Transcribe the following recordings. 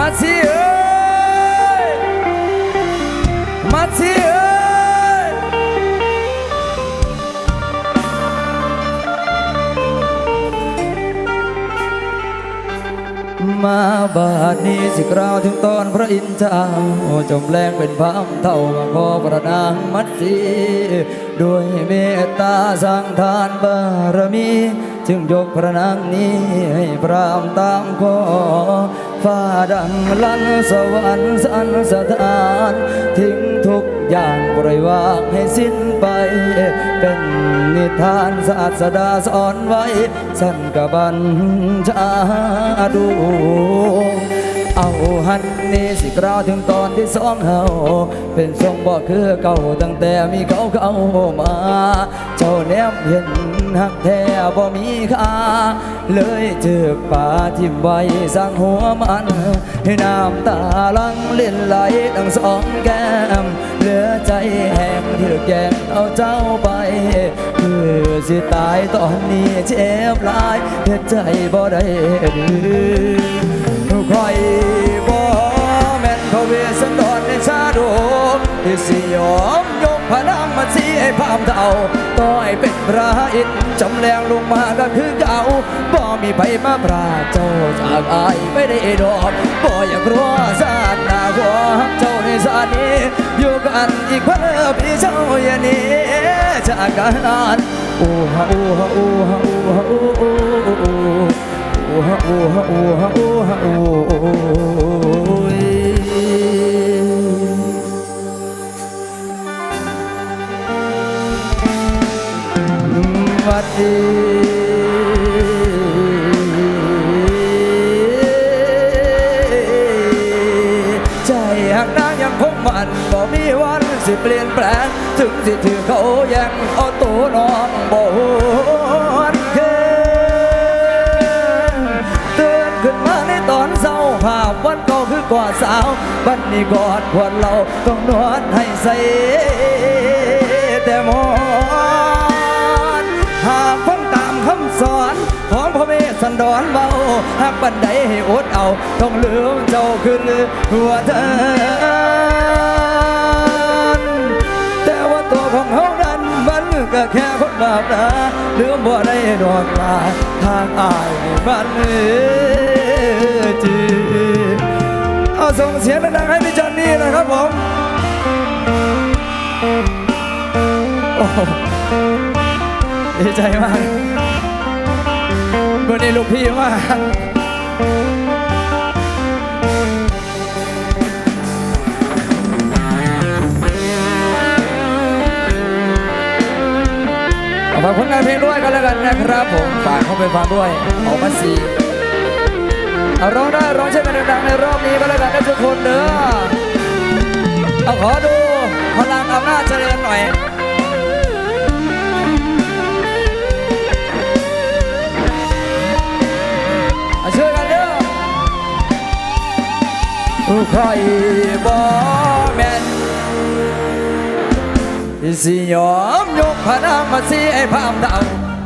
มาสิเอ้ยมาสิเอ้ยมาบาดนี้สิกล่าวถึงตอนพระอินทร์เจ้าจมแรงเป็นพระเท่ามาขอประนางมัดสีด้วยเมตตาสร้างทานบารมี จึงยกพระนางนี้ให้พรามตามขอ ฟ้าดังลั่นสวรรค์สันสถาน ทิ้งทุกอย่างปล่อยวางให้สิ้นไป เป็นนิทานศาสดาสอนไว้ สั้นกบัญชาดู เอาหันนี่สิกล่าวถึงตอนที่สองเฮาเป็นทรงบอกคือเก่าตั้งแต่มีเขาเข้ามา เจ้าแนมเห็นหักแท้บ่มีค่าเลยเจือกป่าทิมไว้สร้างหัวมันให้น้ำตาลังเล่นไหลทั้งสองแก้มเหลือใจแห้งถือแกงเอาเจ้าไปคือสิตายตอนนี้เจ็บลายเฮ็ดใจบ่ได้ดื้อ สิยอมยกพลังมาสีให้พามเท่าต่อให้เป็นพระอินจำแรงลงมาก็คือเก่าบ่มีไผมาปราเจ้าจากอายไม่ได้ดอกบ่อยากรู้ชาติหน้าขอเจ้าในชานี้อยู่กันอีกเพื่อพี่เจ้าอย่างนี้จากกันโอ้ฮะโอ้ฮะโอ้ฮะโอ้ฮะโอ้โอ้โอ้ฮะโอ้ฮะโอ้ฮะโอ้ฮะโอ้ วัดดีใจหักนางยังคงมันบ่มีวันสิเปลี่ยนแปลง ถึงสิถือเขายังเอาตัวน้องบ่หวนคืนตื่นขึ้นมาในตอนเศร้าภาพวันก่าคือกอดสาว บัดนี้กอดควรเราต้องนวดให้ใส สอนของพระเวสสันดรเบาหากบันไดให้อดเอาต้องลืมเจ้าขึ้นหัวเธอแต่ว่าตัวของเขานั้นมันก็แค่คนบาปนะลืมบ่ได้ดอกลาทางอายมันจีเอาส่งเสียงดังให้พี่จอนนี่นะครับผมโอ้โหดีใจมาก วันนี้ลูกพี่มากฝากผลงานเพลงด้วยกันแล้วกันนะครับผมฝากเข้าไปฟังด้วยออกมาสีเอาร้องได้ร้องใช่ไหมดังๆในรอบนี้ก็แล้วกันนะทุกคนเด้อเอาขอดูพลังอำนาจเจริญหน่อย ใครบ่แม่นสิยอมยกพระนามมาสีไอ้พามเต่า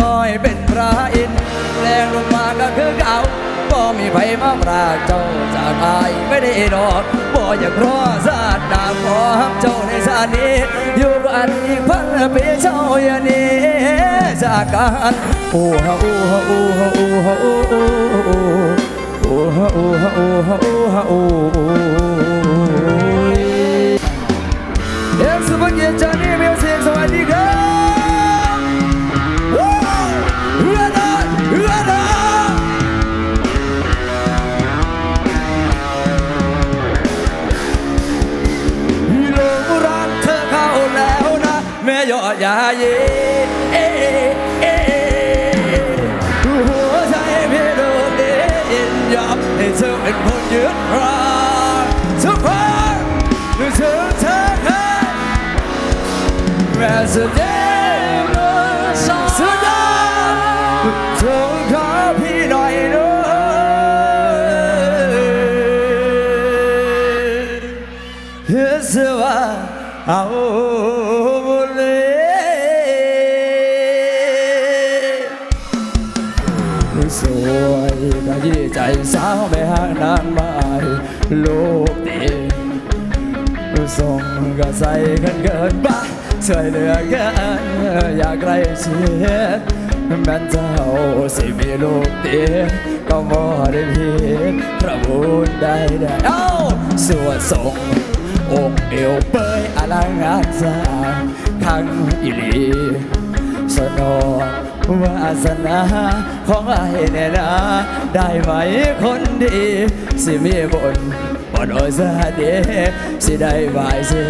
ต้อยเป็นพระอินทร์แรงลงมาก็คือเก่าบ่มีไผมาปราบเจ้าจากอายไม่ได้ดอกบ่อยากรอชาติหน้าขอฮักเจ้าในชาตินี้อยู่กันอีกพันปีเจ้าอย่านี้จากกันโอ้ฮะโอ้ฮะโอ้ฮะโอ้ฮะโอ้โอ้โอ้ ฮะโอ้ฮะโอ้ฮะโอ้ฮะโอ้เอ็มสุภกิจจานี่มิวสิกสวัสดีครับว้าวเฮือดาเฮือดาหลงรักเธอเข้าแล้วนะแม่ยอดยาเยเเธอเป็นคนยึดรักทุกคนนึกถึงเธอแค่แใส่กันเกินไปช่วยเหลือกันอยากใกล้ชิดแม้เจ้าสิมีลูกเตีก็บ่ได้ผิดพระบุญได้ได้เอ้าสวดส่งอกเอวเปยอลังงานสร้าทั้งอิลีสนองวาสนาของไอ้เนี่ยนะได้ไหมคนดี สิมีบน อนโอซาเดสิได้บายสิ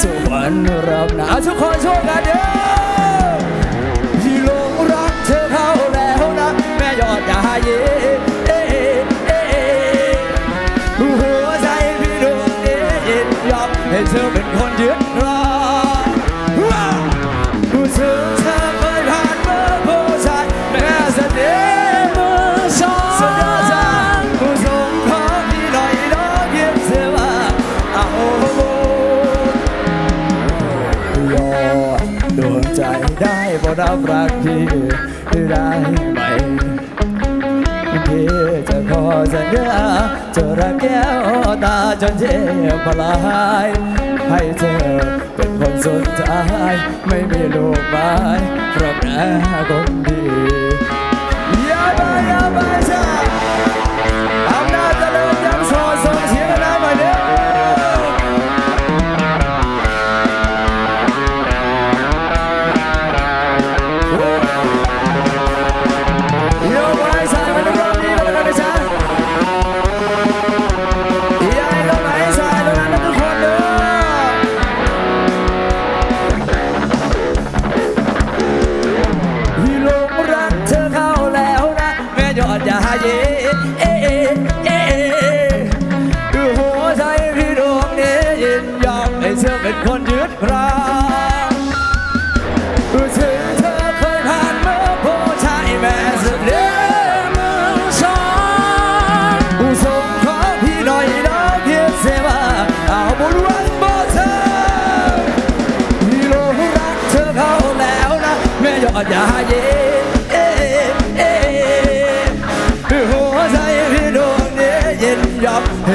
สุวรรณรับหนาทุกคนช่วยกันเด้อที่หลงรักเธอเข้าแล้วนะแม่ยอดยาเยเอ๊เอ๊ะเอ๊ะหัวใจพี่ดวงนี้ยินยอมให้เธอเป็นคนยึด รับรักพี่ได้ไหมพี่จะขอสัญญาจะรักแก้วตาจนเจ็บพลายให้เธอเป็นคนสุดท้าย ไม่มีลูกไม้เพราะแม่คนดี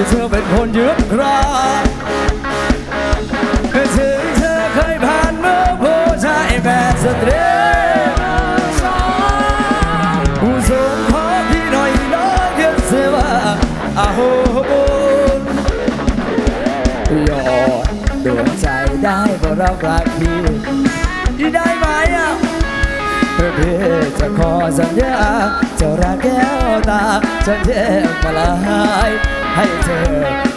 เธอเป็นคนยึดครองถึงเธอเคยผ่านเมื่อผู้ชายแม่สตรีผู้ส่งขอพี่หน่อยน้องเพียงเสียว่าอาโหบุญยอดดวงใจได้บ่รับรักพี่ได้ไหมอะเพื่อพี่จะขอสัญญาจะรักแก้วตาจนแยกมาลาย ให้เธอ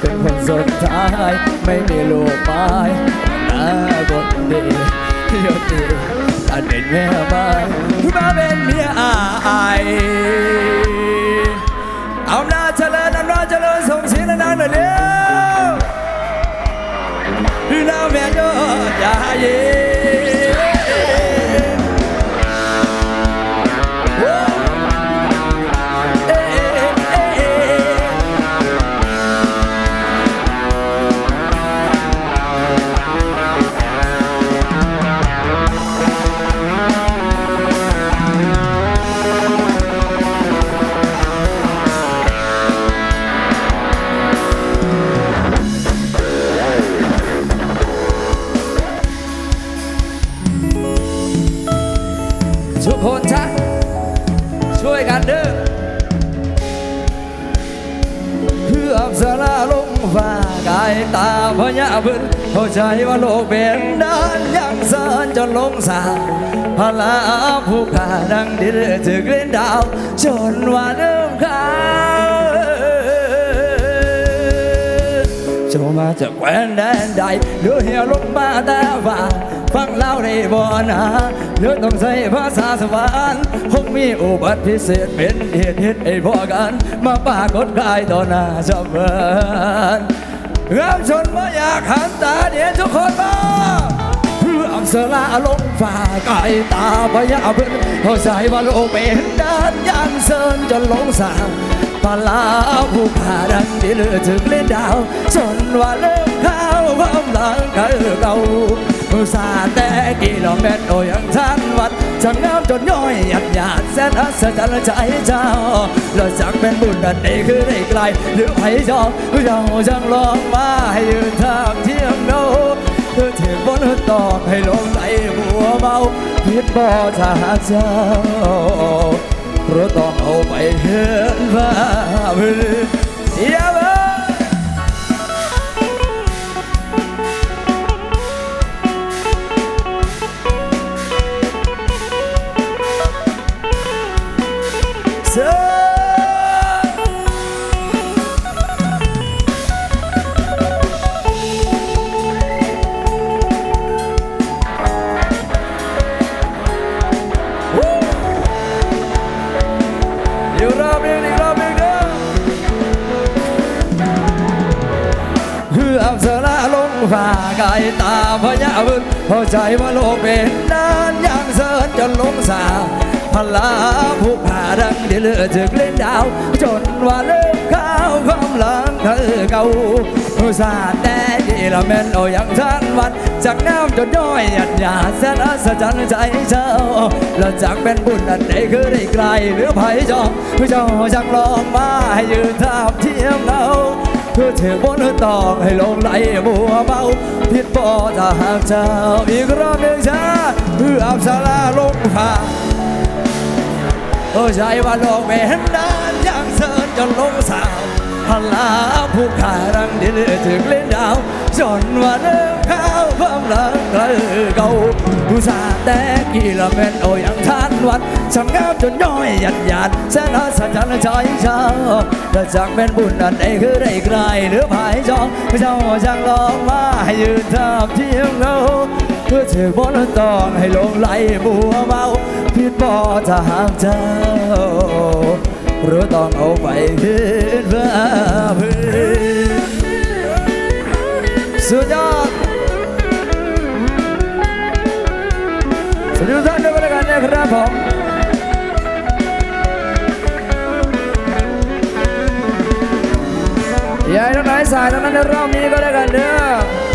เป็นคนสุดท้ายไม่มีลูกไม้หน้าบนดียศดีตัดเป็นแม่ไม้มาเป็นเมียอายเอาหน้าเจริญอำนาจเจริญส่งเสียงดังๆหน่อยเร็วหน้าแม่ยอดยาเย่ ใจว่าโลกเป็นด้านยังเสินจนลงสาพลาผู้ขาดังดินถึงเล่นดาว จนว่าเริ่มขาวจ้ามาจากแคว้นแดนใดเดือเหี่ยวลงมาแต่ฝ่าฟังเล่าในบ่อนาเนื้อต้องใช้ภาษาสวรรค์คงมีอุบัติพิเศษเป็นเหตุเหตุไอ้พอกัน มาปากฏกายต่อหน้าชาวบ้าน เงาชนว่าอยากหันตาเดียวทุกคนมาเพื่ออับสลาลงฝ่ากายตาพยาเพื่อนเข้าใจว่าโลกเป็นด้านยันเซินจนหลงสางปลาผู้ขาดังที่เลือถึงเล่นดาวจนว่าเริ่มข้าความหลังคือเก่าอุตส่าห์แต่กิโลเมตรโอยัง ช่างงามจนย่อยหยัดหยาดแสนอัศจรรย์ใจเจ้าแล้วจักเป็นบุญอันใดคือได้ไกลหรือไผจอมเราจังลองมาให้ยืนทางเที่ยงโนเธอถึงบนตอกให้ลงไหลบัวเบาพิษบ่ถ้าหาเจ้าเพราะต้องเอาไปเห็นว่าเพื่อนอย่า เข้าใจว่าโลกเป็นนานอย่างเสินจนลงสาพลาผู้ผ่าดังเดือดถึกเล่นดาว จนว่าเลิกข้าวความหลังเธอเก่าอุตส่าแต่ดีละแม่นโอยังทันวันจากน้ำจนย่อยหยัดหยาแสนอัศจรรย์ใจเจ้าแล้วจากเป็นบุญอันใดคือได้ไกลเหลือไผจองเจ้าจังลองมาให้ยืนทาบเทียมเงา เพื่อเธอบนตองให้ลงไหลบัวเบาผิดบ่ถ้าหากเจ้าอีกรอบหนึ่งจ้าเพื่ออับสาราลงผ่าเออใจว่าลงไม่เห็นนานย่างเสินจนลงสาวพลาผู้ขารังดินถึงเล่นดาว จนว่าเลิกข้าวความหลังเธอเก่าผู้สาแต่กี่ละเม็ดโอ้ยังทานวันช่างงามจนย่อยหยัดหยาดแสนอัศจรรย์ใจเจ้าและจากเป็นบุญอันใดคือได้ไกลหรือภายจองเจ้าจังลองมาให้ยืนทับเทียมเงาเพื่อถือบนตองให้ลงไหลบัวเบาผิดบ่ถ้าหากเจ้าหรือต้องเอาไปคิดว่าเพื่อ สุดยอดสวัสดีทุกท่านด้วยกันแล้วกันนะครับผมยายทั้งหนสายตั้งนั้นในรอบนี้ก็ได้กันเด้อ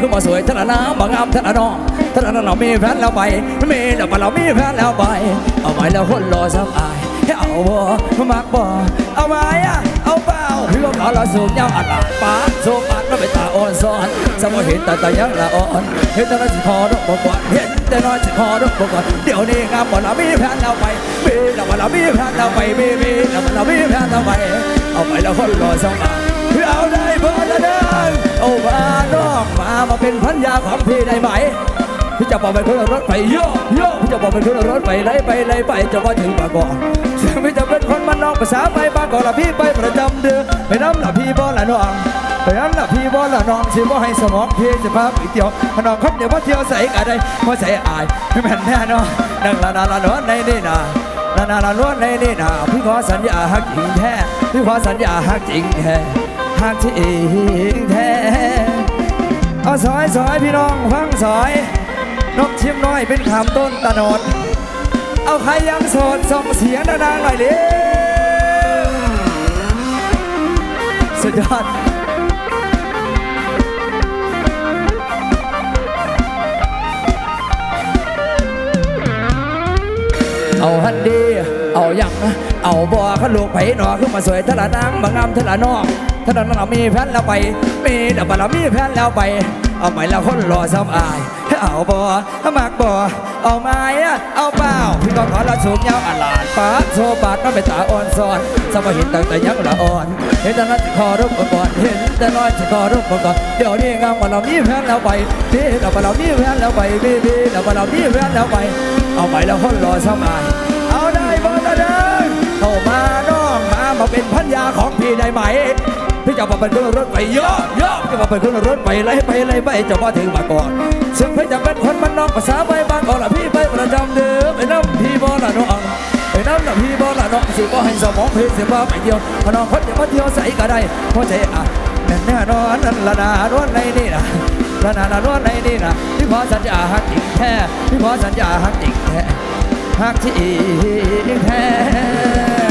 คือบ่สวยทะละน้ำบ่งามทะละนองทะละน้องมีแฟนแล้วไปมีแล้วบ่เรามีแฟนแล้วไป เอาไปแล้วคนรอสบายให้เอาบ่มักบ่เอาไว้อะเอาเปล่าพี่ก็ขอเราสูงยาวอัดปากสูงอัดแล้วไปตาอ่อนซ้อนสมมติเห็นแต่ตายังละอ่อนเห็นแต่น้อยสิคอดกบ่กว่าเห็นแต่น้อยสิคอดกบ่กว่าเดี๋ยวนี้งามบ่เรามีแฟนแล้วไปมีแล้วบ่เรามีแฟนแล้วไปมีมีแล้วบ่เรามีแฟนแล้วไปเอาไปแล้วคนรอสบายเอาได้เบอร์ละเดินโอ้าน้ องมามาเป็นพันยาของพี่ได้ไหมพี่จะบอกเป็นคนรถไปโยโยพี่จะบอกเป็นคนรถไปไล่ไปไล่ไปจะว่าถึงบางกอกซึ่งพี่จะเป็นคนมันนอกภาษาไปบางกอกละพี่ไปประจำเดือนไปน้ำละพี่บอละน้องไปน้ำละพี่บอละน้องสิบ่ให้สมองพี่จะพาไปเที่ยวน้องคบเดี๋ยวว่าเที่ยวใส่กันได้ว่าใส่อายไม่แม่นแน่นอนนั่งละนาละนวลในนี่นาละนาละนวลในนี่นาพี่ขอสัญญาฮักจริงแท้พี่ขอสัญญาฮักจริงแท้หากที่อิงแท้ เอาซอยซอยพี่น้องฟังซอย นกเชียมน้อยเป็นขามต้นตะโนด เอาใครยังโสดส่งเสียงดังๆหน่อยเร็วสุดยอดเอาฮันดี เอาอย่างนะ เอาบ่ขลูกไผ่หนอขึ้นมาสวยทะละนางบางงามทะละนอง ทะละนองมีแฟนแล้วไป มีแต่บ่เรามีแฟนแล้วไป เอาไหมละคนรอซ้ำอาย เอาบ่มากบ่เอาไมอะเอาเปล่าพี่ก็ขอละสูงยาวอลาดปาดโซบาดมันเป็นตาอ่อนซ้อนสมห็นตั้งแต่ยังละอ่อน เห็นแต่นั้นจะขอรูปก่อนเห็นแต่น้อยจะขอรูปก่อนเดี๋ยวนี้งามกว่าเรามีแฟนแล้วไปพี่เรากว่าเรามีแฟนแล้วไปพี่พี่เรากว่าเรามีแฟนแล้วไป เอาไหมละคนรอซ้ำอาย เอาได้บ่ตาเดินเข้ามาน้องมามาเป็นพันยาของพี่ได้ไหม พี่จะมาเป็นเครื่องรถไปเยอะเยอะจะมาเป็นเครื่องรถไปไล่ไปไล่ไปจะมาถึงมาก่อนซึ่งพี่จะเป็นคนมันนอกภาษาไปบางก่อนละพี่ไปประจำเดิมไปน้ำพี่บอละน้องไปน้ำละพี่บอละน้องสิบ่ให้สมองพี่สิบ่ไปเที่ยวพน้องคนจะมาเที่ยวใส่ก็ได้เพราะใจอะแน่แน่นอนนั่นละนานวลในนี่นะละนานวลในนี่นะพี่ขอสัญญาหักจริงแท้พี่ขอสัญญาหักจริงแท้หักที่แท้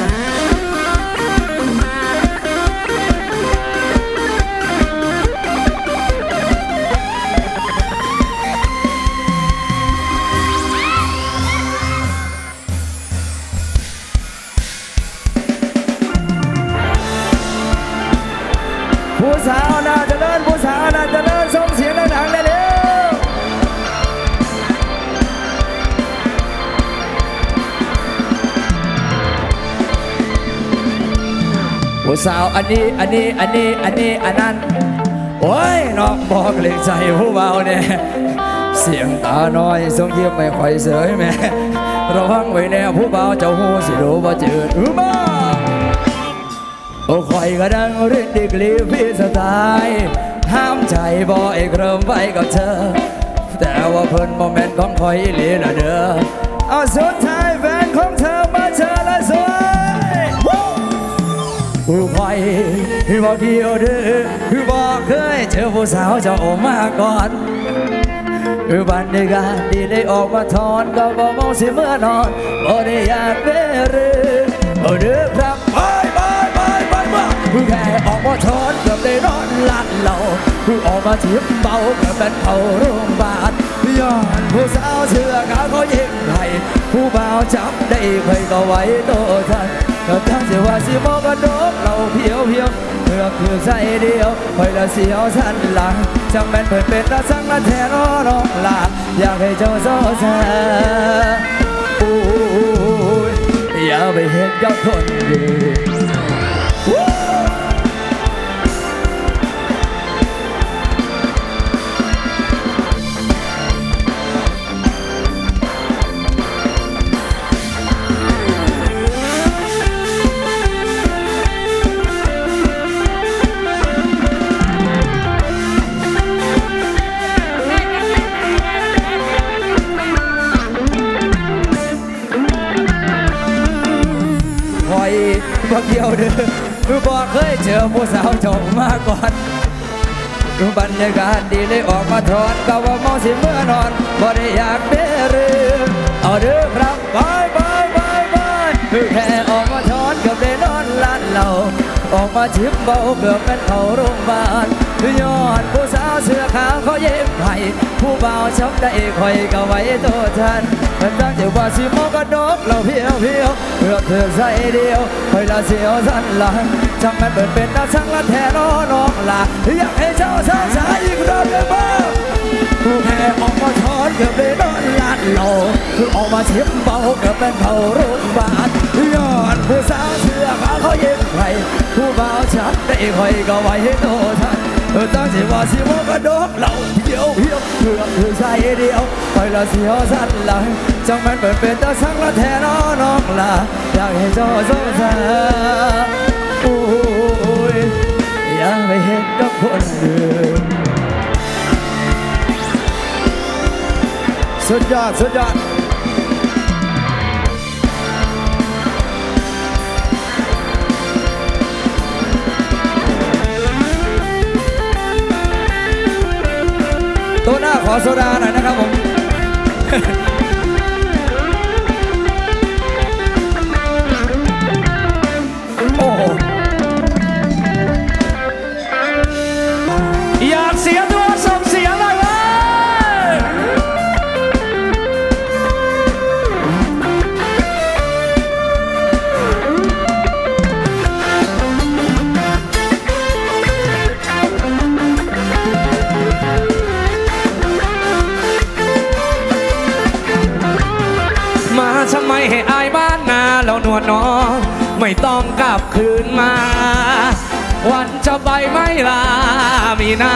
ผู้สาวอันนี้อันนี้อันนี้อันนี้อันนั้นโอ้ยน้องบอกเลยใจผู้เบาเนี่ยเสียงตาน้อยทรงเยี่ยมไม่ค่อยเสยแม่ระวังไว้แน่ผู้เบาเจ้าหูสิรู้ว่าเจิดอือมาโอ้คอยก็ดังริดดิกลีพี่สไตล์ห้ามใจบ่เอกเริ่มไว้กับเธอ แต่ว่าเพิ่นโมเมนต์ของคอยลีละเด้อเอาสุด บอกเดียวเด้อคือบอกเคยเจอผู้สาวเจะออกมาก่อนคือบรรยากาศดีได้ออกมาทอนก็บ่มองสิเมื่อนอนบ่ได้อยากเบรือบ่เดือครับบายบายบายบายมาคือแค่ออกมาทอนเกือบได้นอนลันเหล่าคือออกมาทียบเบาเกือบเป็นเขาโรงพยาบาลย้อนผู้สาวเสื้อขาวเขายิงให้ผู้บ่าวจับได้เคยก็ไว้โตทัน ก็ทั้งสิว่าสิมองกระดดเราเพียวเพียวเพื่อคือใจเดียวคอยละเสียวสันหลังจังแม่นเพิ่นเป็นละสังละแทนอร้องลาอยากให้เจ้าโซแซโอ้ยอย่าไปเห็นกับคนอื่น บักเดียวเด้อคือบอกเคยเจอผู้สาวจงมาก่อนดูบรรยากาศดีเลยออกมาทอนก็ว่าเมาสิเมื่อนอนบ่ได้อยากเด้อเรือเอาเด้อครับบายบายบายบายคือแค่ออกมาทอนเกือบได้นอนลานเหล่าออกมาชิมเบาเกือบเป็นเขาโรงพยาบาลย้อนผู้สาวเสื้อขาวเขาเย็บให้ ผู้เบาช้ำได้คอยก็ไว้ตัวทันมันตั้งใจว่าสิมองกระดกเราเพียวเพียวเพื่อเธอใส่เดียวคอยละเสียวสันหลังจังมันเปิดเป็นตาสังละแทนอน้องลาอยากให้เจ้าสาวสายอีกรอบได้บ้างผู้แพ้ออกมาทอนเกือบได้นอนลาดโลคือออกมาเชียมเบาเกือบเป็นเขารงพยาบาลย้อนผู้สาวเสื้อขาวเขาเย็บไห้ผู้เบาชักได้คอยก็ไว้ให้โตทัน ตั้งใจว่าสิมองกระดกเราเพียวเพียวเพื่อคือใส่เดียวคอยละสียวสันหลังจังมันเปิดเป็นตาสังละแทนอน้องลาอยากให้เจ้าสงสารโอ้ยอย่าไปเห็นกับคนอื่นสุดยอดสุดยอด ขอโซดาหน่อยนะครับผม นวลน้องไม่ต้องกลับคืนมา วันจะไปไม่ลา มีหน้า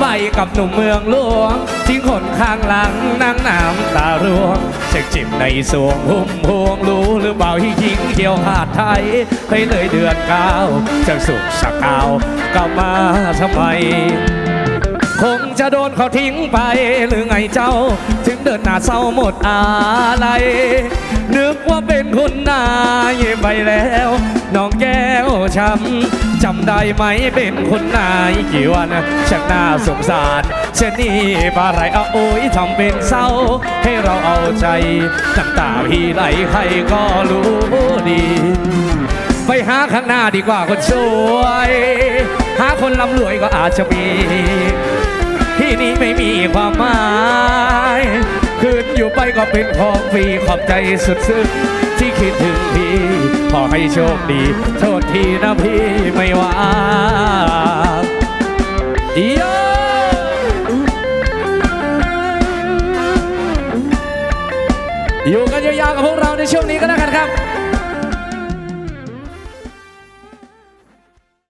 ไปกับหนุ่มเมืองหลวง ทิ้งคนข้างหลังนั่งน้ำตาร่วงเช็คจิบในสวงหุ่มพวงรู้หรือเปล่าที่ยิงเที่ยวหาดไทยให้เลยเดือนเก้าจะสุกสักเก้ากลับมาทำไม คงจะโดนเขาทิ้งไปหรือไงเจ้า ถึงเดินหน้าเศร้าหมดอะไร นึกว่าเป็นคนนายไปแล้ว น้องแก้วช้ำจำได้ไหมเป็นคนนายกี่วันชักน่าสงสารเช่นนี้ปลาไหลเอาโอยทำเป็นเศร้า ให้เราเอาใจน้ำตาพี่ไหลใครก็รู้ดี ไปหาข้างหน้าดีกว่าคนสวย หาคนร่ำรวยก็อาจจะมี ที่นี้ไม่มีความหมายคืนอยู่ไปก็เป็นของฟรีขอบใจสุดซึ้งที่คิดถึงพี่ ขอให้โชคดีโทษทีนะพี่ไม่ว่าโยอยู่กันยาวๆกับพวกเราในช่วงนี้ก็แล้วกันครับ